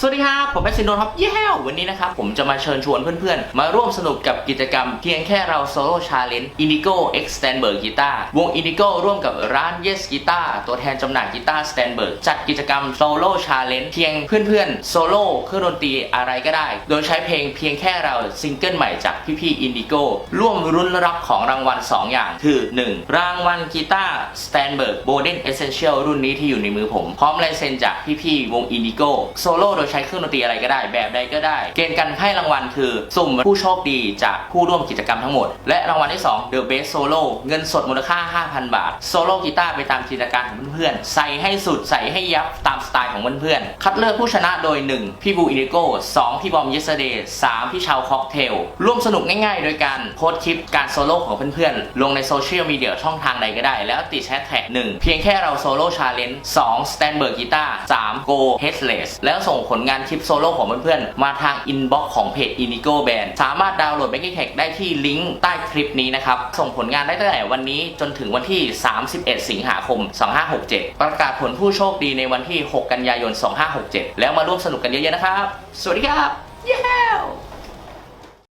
สวัสดีครับ ผมแม็กซินโดนครับเย้วันนี้นะครับ ผมจะมาเชิญชวนเพื่อนๆ มาร่วมสนุกกับกิจกรรมเพียงแค่เราโซโล่ชาเลนจ์ Indigo X Stanberg Guitar วง Indigo ร่วมกับร้าน Yes Guitar ตัวแทนจำหน่ายกีตาร์ Stanberg จัดกิจกรรมโซโล่ชาเลนจ์เพียงเพื่อนๆโซโล่เครื่องดนตรีอะไรก็ได้ โดยใช้เพลงเพียงแค่เราซิงเกิลใหม่จากพี่ๆ Indigo ร่วมรุ้นรับของรางวัล 2 อย่าง คือ 1. รางวัลกีตาร์ Stanberg Boden Essential รุ่นนี้ที่อยู่ในมือผมพร้อมลายเซ็นจากพี่ๆวง Indigo โซโล่โดยใช้เครื่องดนตรีอะไรก็ได้ แบบใดก็ได้ เกณฑ์การให้รางวัลคือ สุ่มผู้โชคดีจากผู้ร่วมกิจกรรมทั้งหมด และรางวัลที่ 2 The Best Solo เงินสดมูลค่า 5,000 บาท โซโล่กีตาร์ไปตามจินตนาการของเพื่อนๆ ใส่ให้สุดใส่ให้ยับตามสไตล์ของเพื่อนๆ คัดเลือกผู้ชนะโดย 1 พี่บูอินิโก้2พี่บอม Yesterday 3พี่ชาวค็อกเทล ร่วมสนุกง่ายๆ โดยการโพสต์คลิปการโซโล่ของเพื่อนๆ ลงในโซเชียลมีเดียช่องทางใดก็ได้ แล้วติดแฮชแท็ก1เพียงแค่เราโซโล่ชาเลนจ์2 Stanberg Guitar 3 Go Headless แล้วส่งผลลงานคลิปโซโล่ของเพื่อนๆ มาทางอินบ็อกซ์ของเพจ Inigo Band สามารถดาวน์โหลด Backing Track ได้ที่ลิงก์ใต้คลิปนี้นะครับ ส่งผลงานได้ตั้งแต่วันนี้จนถึงวันที่ 31 สิงหาคม 2567 ประกาศผลผู้โชคดีในวันที่ 6 กันยายน 2567 แล้วมาร่วมสนุกกันเยอะๆนะครับ สวัสดีครับ เย้